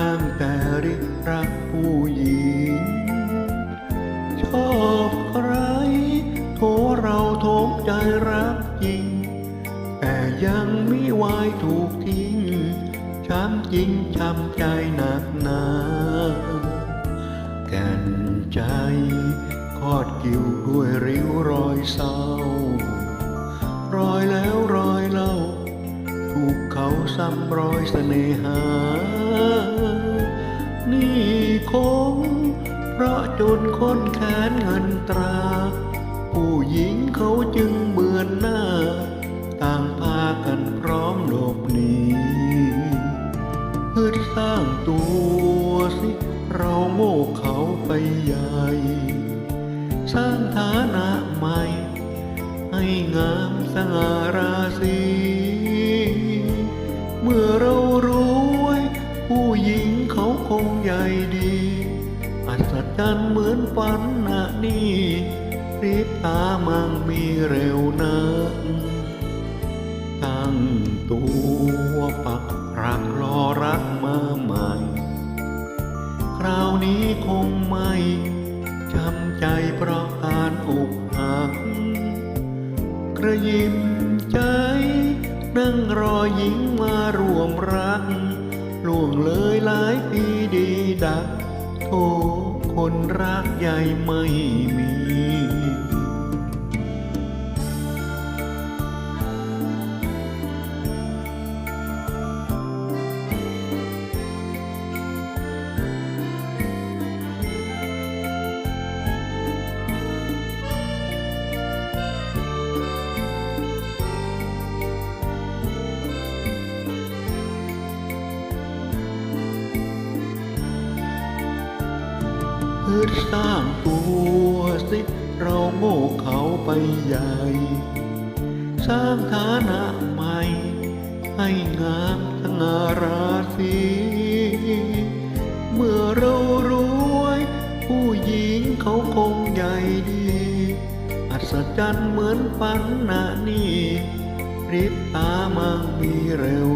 ตั้งแต่ริกรักผู้หญิง ชอบใคร โทเราโทมใจรักจริง แต่ยังไม่ไหวถูกทิ้ง ช้ำจริงช้ำใจหนักหนาแก่นใจคอดกิ่วด้วยริ้วรอยเศร้า รอยแล้วรอยเล่าถูกเขาซ้ำรอยเสน่หา เพราะจนคนแค้นเงินตรา ผู้หญิงเขาจึงเบือนหน้า ต่างพากันพร้อมหลบหนีเพื่อสร้างตัวสิ เราโง่เขาไปใหญ่ สร้างฐานะ จรรเหมือนฝันนะนี่รีบตามังมีเร็วนักตั้งตัวปักรักรอรักมาใหม่ คราวนี้คงไม่จำใจเพราะการอกหัก กระยิมใจนั่งรอหญิงมาร่วมรักล่วงเลยหลายปีดีดักโท คนรักใหญ่ไม่มี สร้างตัวสิเราโง่เขาไปใหญ่ สร้างฐานะใหม่ ให้งามสง่าราศีเมื่อเรารว้ผู้หญิงเขาคงใหญ่ดี อัศจรรย์เหมือนฝันนะนี่ริบตามังมีเร็ว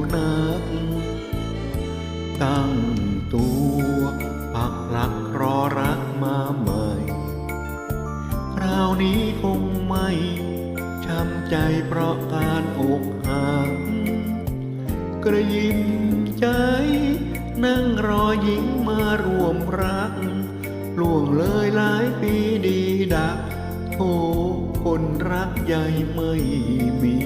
นี้คงไม่ช้ำใจเพราะการอกหักกระยิมใจ นั่งรอหญิงมาร่วมรักล่วงเลยหลายปีดีดักโทคนรักใหญ่ไม่มี